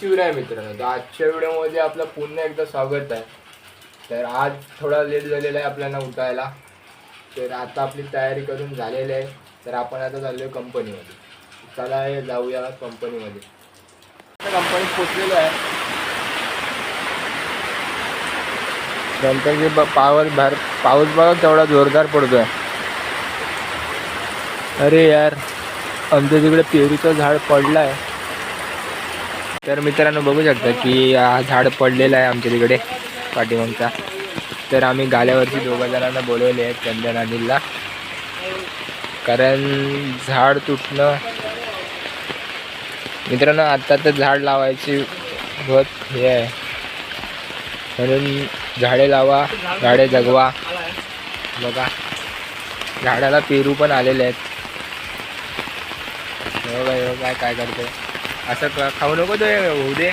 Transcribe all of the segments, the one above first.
शिवराय मित्रांनो. तर आजच्या व्हिडिओमध्ये आपलं पुन्हा एकदा स्वागत आहे. तर आज थोडा लेट झालेला आहे आपल्याला उठायला. तर आता आपली तयारी करून झालेली आहे. तर आपण आता चाललो आहे कंपनीमध्ये. चला जाऊया कंपनीमध्ये. कंपनीत पोचलेलो आहे. नंतर जे ब- पावर बाहेर पाऊस बघा तेवढा जोरदार पडतोय. अरे यार आमच्या तिकडे पेरूचं झाड पडलं आहे तर मित्रांनो बघू शकता की हा झाड पडलेला आहे आमच्या तिकडे पाठीमागचा. तर आम्ही गाल्यावरती दोघं जणांना बोलवले आहेत चंदन अनिलला कारण झाड तुटणं मित्रांनो आत्ता तर झाड लावायची बहुत हे आहे. म्हणून झाडे लावा झाडे जगवा. बघा झाडाला पेरू पण आलेले आहेत. हे बघा, काय काय काय आहे असं खाऊ नको तो होऊ दे.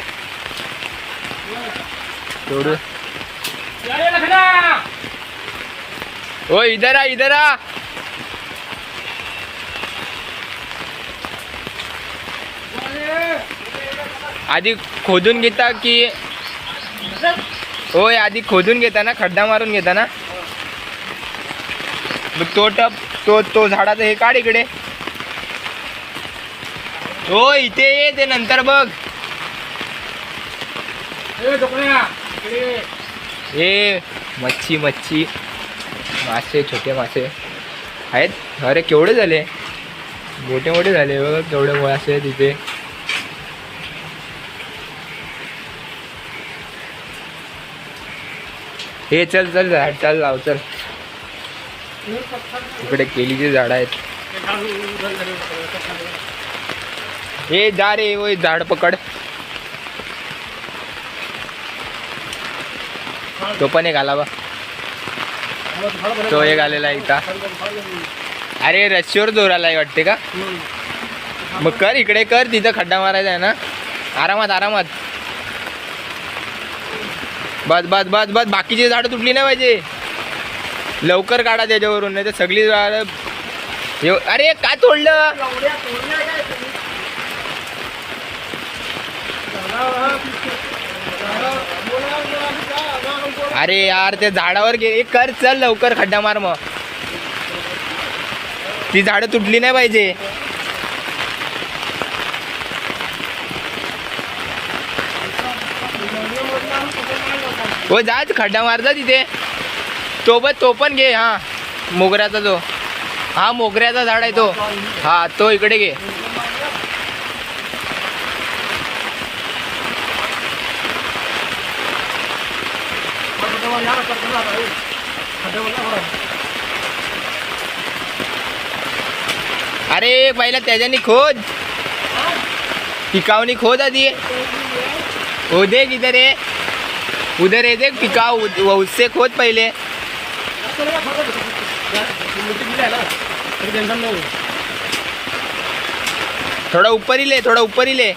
ओ इधर आ इधर आ. आधी खोदून घेता की? होय आधी खोदून घेता ना खड्डा मारून घेता ना? मग तो टप तो तो झाडाचं हे काढ इकडे. हो इथे ये ते नंतर बघ. ए मच्छी मच्छी. मासे छोटे मासे. आहेत. अरे केवढे झाले? मोठे मोठे झाले. बघ केवढे मासे आहेत तिथे हे चल चल झाड चल लाव चल. इकडे केलीचे झाड आहेत. हे जा रे वय झाड पकड. तो पण एक आला बा. तो एक आलेला आहे इथं. अरे रस्सीवर जोर आलाय वाटते का? मग कर इकडे कर तिथं खड्डा मारायचा आहे ना. आरामात आरामात. बस बस बस बस बाकीची झाडं तुटली नाही पाहिजे. लवकर काढा त्याच्यावरून नाही तर सगळी झाडं अरे काय तोडलं? अरे यार त्या झाडावर गे एक कर चल लवकर खड्डा मार मग. ती झाडं तुटली नाही पाहिजे. हो जाच खड्डा मारजा तिथे. तो पण तो पण घे हा. मोगऱ्याचा जो. हा मोगऱ्याचा झाड आहे तो. हा तो इकडे घे. अरे पहिला त्याच्यानी खोद. पिकावनी खोद आधी. हो दे इधर ये उधर ये देख पिकाव उससे खोद पहिले. थोड़ा ऊपर ही ले थोड़ा ऊपर ही ले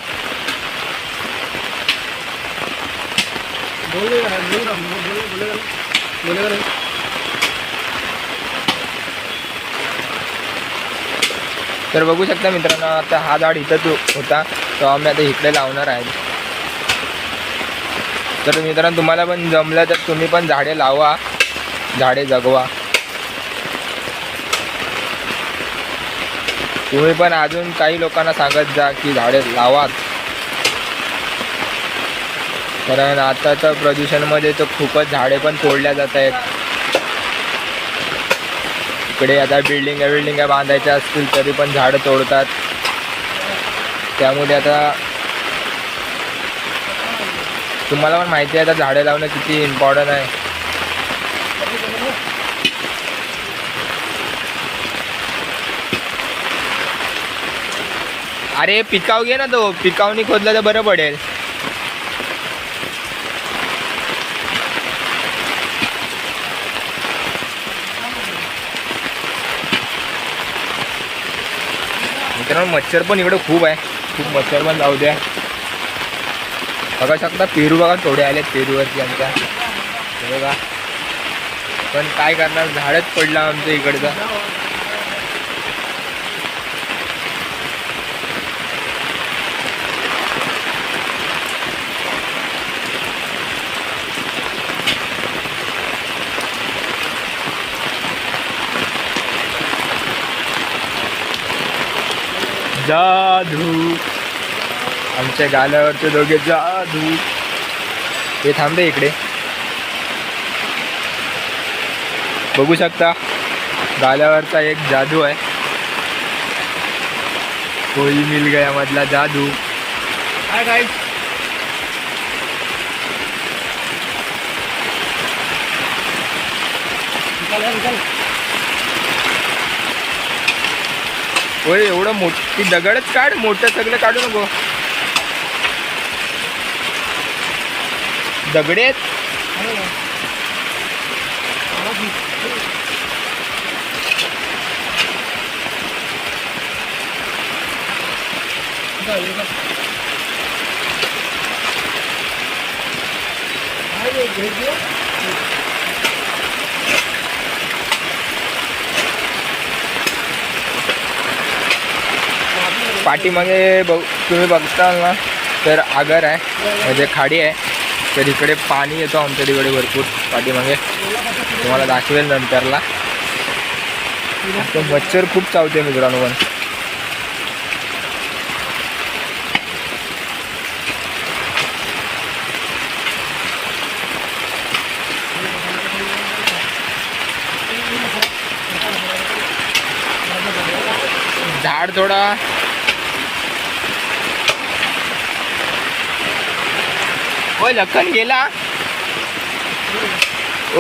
तर बघू शकता मित्रांनो आता हा झाड इथंच होता. तो आम्ही आता इकडे लावणार आहे. तर मित्रांनो तुम्हाला पण जमलं तर तुम्ही पण झाडे लावा. झाडे जगवा. तुम्ही पण अजून काही लोकांना सांगत जा की झाडे लावा कारण आताच्या प्रदूषणमध्ये तर खूपच झाडे पण तोडल्या जात आहेत. इकडे आता बिल्डिंग बिल्डिंग बांधायच्या असतील तरी पण झाडं तोडतात. त्यामुळे आता तुम्हाला पण माहिती आहे आता झाडे लावणं किती इम्पॉर्टंट आहे. अरे पिकाव घे ना तो. पिकावनी खोदला तर बरं पडेल. मित्रांनो मच्छर पण इकडे खूप आहे. खूप मच्छर पण जाऊ द्या. बघा शकता पेरू बघा थोडे आले पेरूवरती आमच्या. बघा. पण काय करणार? झाडच पडलं आमच्या इकडचं. जादू. आमच्या गाल्यावरचे दोघे जादू. हे थांबे इकडे. बघू शकता गाल्यावरचा एक जादू आहे. कोई मिल गया मधला जादू. हाय काय निकाल निकाल. होय एवढं मोठी दगडच काढ मोठं सगळं काढू नको दगडे आहेत Thank you. पाठीमध्ये पाठीमागे बघ तुम्ही बघताल ना तर आगर आहे म्हणजे खाडी आहे. तर इकडे पाणी येतो आमच्या तिकडे भरपूर पाठीमागे. तुम्हाला दाखवेल नंतरला. तो मच्छर खूप चावते मित्रांनो पण. झाड थोडा ओय लखन गेला.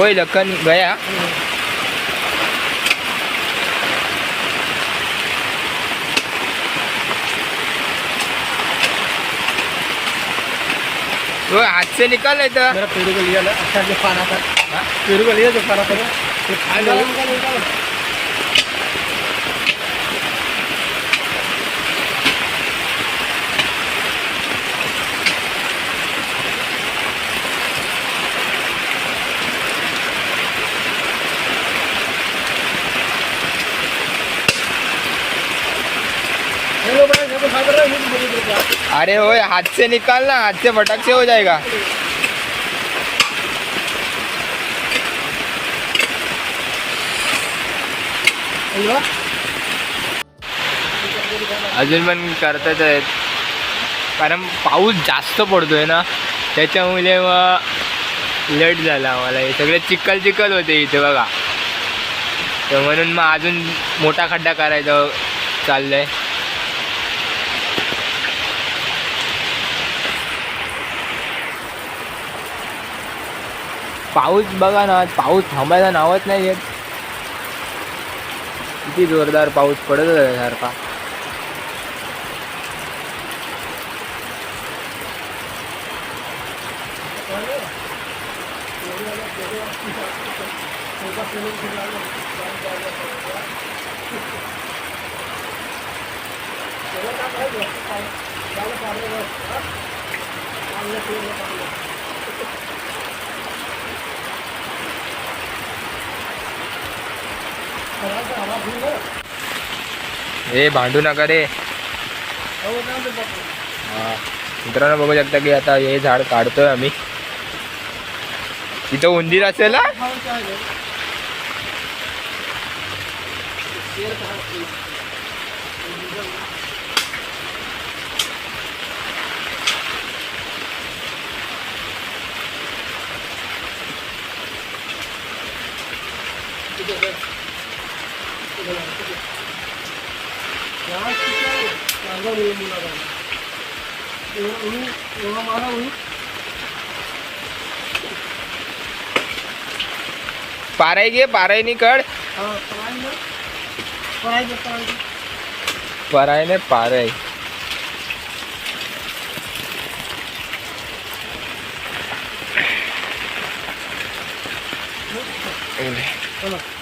ओय लखन गया. ओय हाथ से निकल तो पेरू को लिया अच्छा जो खाना था? पेरू को लिया जो खाना था तो खाए निकालो, निकालो हेलो भाई मेरे को खा कर रहा है मुझे बोल दो अरे ओए हाथ से निकालना हाथ से फटक से हो जाएगा अजून पण करताच आहेत कारण पाऊस जास्त पडतोय ना त्याच्यामुळे मग लेट झाला आम्हाला. हे सगळे चिखल चिखल होते इथे बघा. तर म्हणून मग अजून मोठा खड्डा करायचा चाललंय. पाऊस बघा ना पाऊस थांबायला नावच नाही येत. किती जोरदार पाऊस पडत आहे सारखा हे भांडू नका रे. हा. मित्रांनो बघू शकता की आता हे झाड काढतोय आम्ही. तिथं उंदीर असेल પારાઈ ગઈ પારાઈ ની કડ પરાય ને પારાઈ. Thank.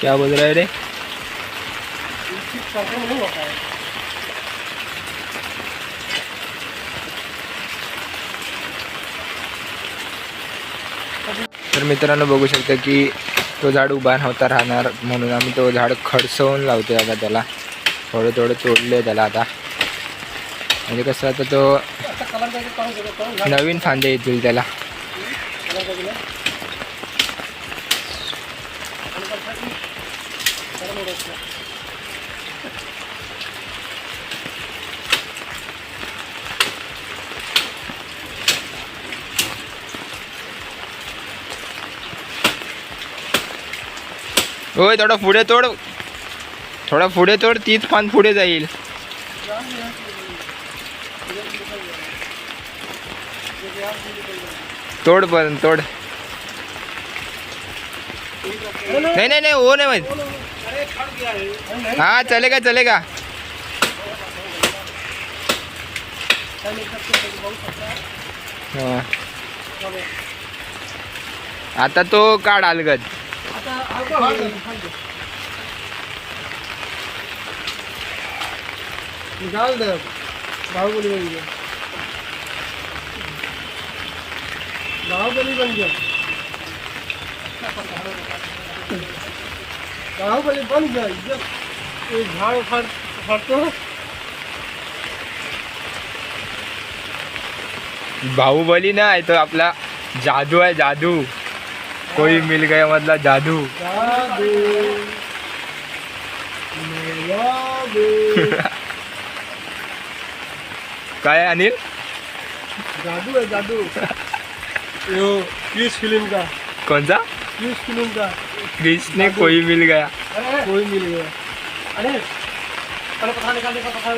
क्या बोल रहा है हो रे? नहीं होता है तर मित्रांनो बघू शकता की तो झाड उभा नव्हता राहणार म्हणून आम्ही तो झाड खडसवून लावतोय आता त्याला. थोडं थोडं तोडले त्याला आता. म्हणजे कसं आता तो नवीन फांदे येतील त्याला कलर काय दिला? आणि बरसात नाही. थोडंसं होय थोडं पुढे तोड. थोडा पुढे तोड तीच पान पुढे जाईल. तोड पण तोड. नाही नाही नाही हो नाही माहीत. हाँ हा चलेगा. चलेगा हो. आता तो काढ अलगद. आता निकाल दे बाहुबली बन गया. बाहुबली बन गया. बाहुबली नाही तो आपला जादू आहे जादू. कोई मिल गया मधला जादू. काय अनिल? जादू है जादू. यो किस फिल्म का? कोणचा? फिल्म का कृष्ण कोई मिल गया। कोई मिल गया. अरे पहले का पता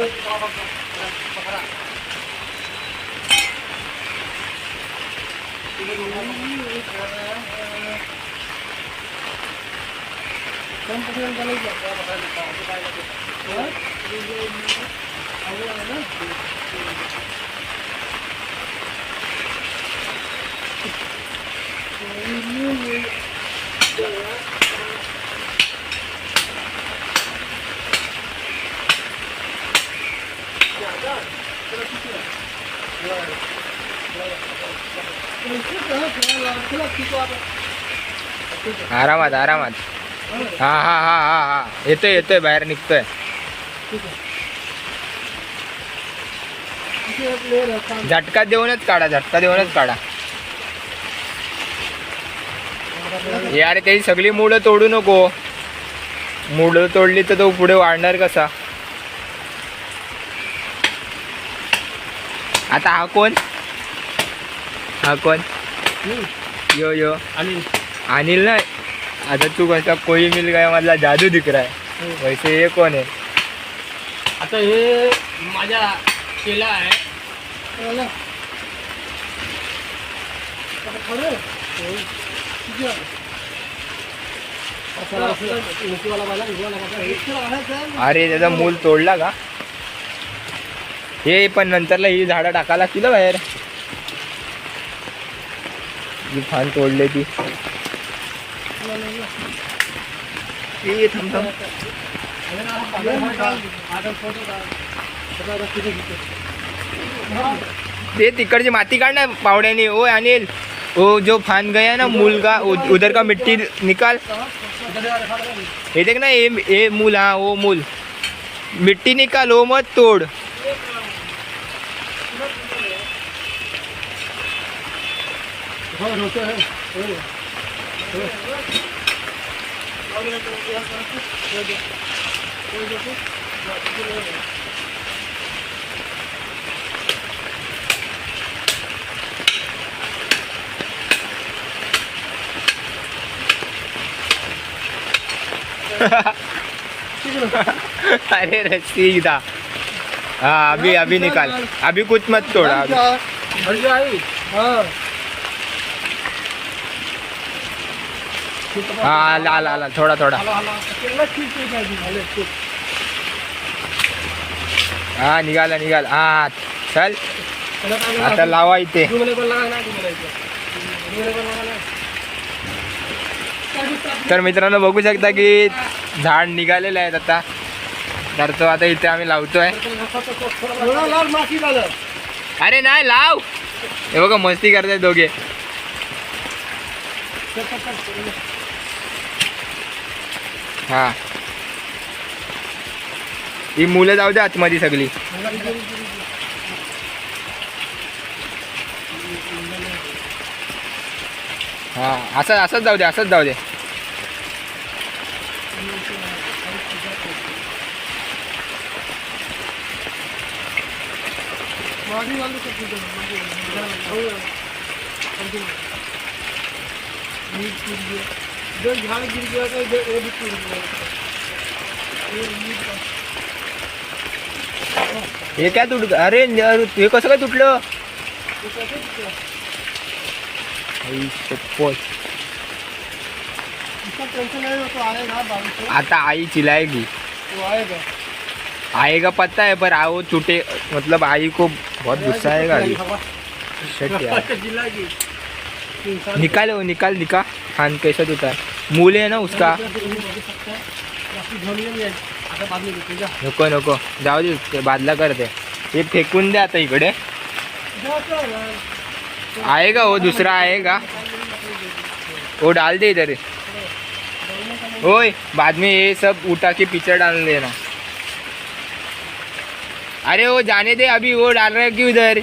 कम निकाले क्या पता निकाल आरामात आरामात. हा हा हा हा हा. येतोय येतोय बाहेर निघतोय. झटका देऊनच काढा झटका देऊनच काढा. यार त्याची सगळी मुळं तोडू नको. मुळं तोडली तर तो पुढे वाढणार कसा? आता हा कोण? हा कोण? यो यो. आणि अनिल ना आता तू कसा कोई मिल गया मधला जादू दिख रहा है. वैसे ये कोण आहे आता हे माझ्या केला आहे. अरे त्याचा मूल तोडला का? हे पण नंतरला ही झाडं टाकायला लागतील हं बाहेर. जी फान तोडले ती. ए, थांब ते तिकडची माती काढ ना पावड्याने ओ अनिल. ओ जो फान गया ना मूल का उ- उधर का मिट्टी निकाल. ये देख ना ये ये मूल हाँ वो मूल. मिट्टी निकाल वो मत तोड़. अरे रस्सी इधर हाँ अभी अभी निकाल। अभी कुछ मत तोड़ा अभी। आई हाँ। हाँ ला ला ला थोड़ा थोड़ा हॅलो केला ठीक आहे पाहिजे झाले ठीक. हाँ निघाला निघाल. हाँ चल. आता लावा इथे. तर मित्रांनो बघू शकता की झाड निघालेले आहेत आता. तर तो आता इथे आम्ही लावतोय. थोडा अरे नाही लाव. हे बघा मस्ती करताय दोघे. हा. ही मुलं जाऊ द्या आतमध्ये सगळी. हा असं असंच जाऊ दे असंच जाऊ दे. हो. हो. गिर गया. इधर झाड़ गिर गया था इधर वो भी टूट गया. हे काय तुट अरे अरे, हे कसं काय तुटलं? हो आता आई चिल्लाएगी वो आएगा पता है पर आओ टूटे मतलब आई को बहुत गुस्सा आएगा निकाल वो निकाल निकाल खान कैसा टूटा है। मूल है ना उसका। नको नको जाऊ दे बादला करते हे फेकून दे आता इकडे। आएगा वो, दूसरा आएगा। वो डाल दे इधर। ओए, बाद में ये सब उठा के पीछे डाल देना। अरे वो जाने दे, अभी वो डाल रहे क्यों इधर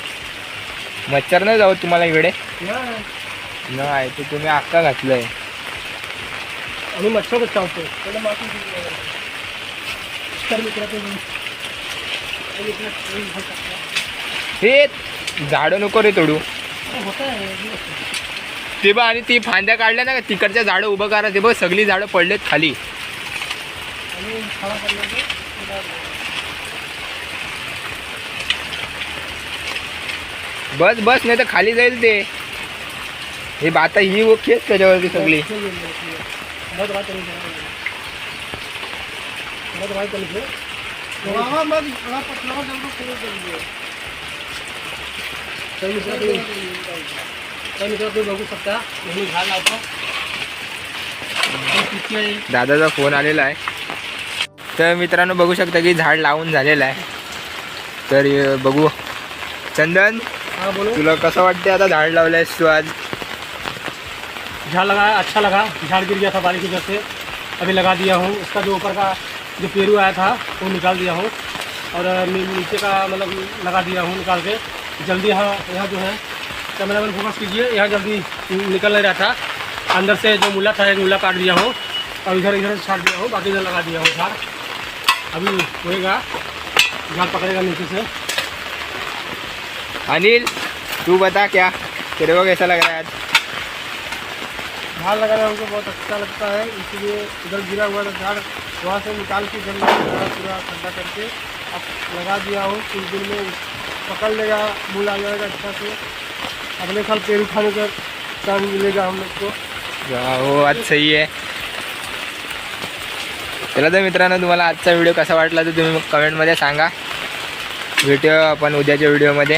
मच्छर नाही जाऊ तुम्हाला इकडे. नाही. ते तुम्ही अक्का घातलंय. अभी मच्छर हैं झाडं नको रे तोडू। ते बघ आणि ती फांद्या काढल्या ना का तिकडच्या झाडं उभं करा. ते बघ सगळी झाडं पडलेत खाली अभी खड़ा कर लेंगे उसके बाद बस बस नाही तर खाली जाईल ते. हे आता ही ओके त्याच्यावरती सगळी. बघू दादाचा फोन आलेला आहे. तर मित्रांनो बघू शकता की झाड लावून झालेलं आहे. तर बघू. चंदन तुला कसं वाटते आता झाड लावलंयस तू आज झाड़ लगाया अच्छा लगा। झाड़ गिर गया था बारिश की वजह से। अभी लगा दिया हूँ। उसका जो ऊपर का जो पेरू आया था वो निकाल दिया हूँ। और नीचे का मतलब लगा दिया हूँ निकाल के। जल्दी यहाँ यहाँ जो है कैमरा मैन फोकस कीजिए। यहाँ जल्दी निकल नहीं रहा था। अंदर से जो मूला था एक मूला काट दिया हूँ। और इधर इधर छाट दिया हूँ। बाकी इधर लगा दिया हूँ झाड़। अभी होएगा। झाड़ पकड़ेगा नीचे से। अनिल तू बता क्या? तेरे को कैसा लग रहा है आज? झाड़ लगाना हमको बहुत अच्छा लगता है इसलिए इधर गिरा हुआ था झाड़ वहाँ से निकाल के लगा पूरा ठंडा करके अब लगा दिया हूँ। कुछ दिन में पकड़ लेगा मूल आ जाएगा अच्छा से। अगले साल पेड़ उठाने का चांस मिलेगा हम लोग को। हो आज सही आहे चला तर मित्रांनो तुम्हाला आजचा व्हिडिओ कसा वाटला तर तुम्ही कमेंटमध्ये सांगा. भेटूया आपण उद्याच्या व्हिडिओमध्ये